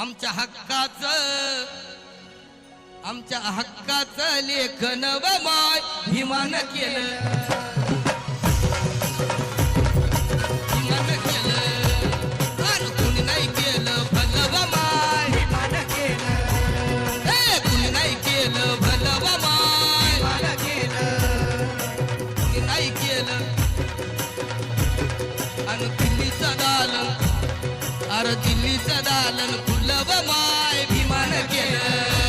आमच्या हक्काच आमच्या हक्काचं लेखन माय हिमान केलं. अर दिल्लीचं दालन खुल्लं माय भीमान केलं.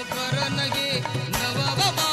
राम कर नगे नव बाबा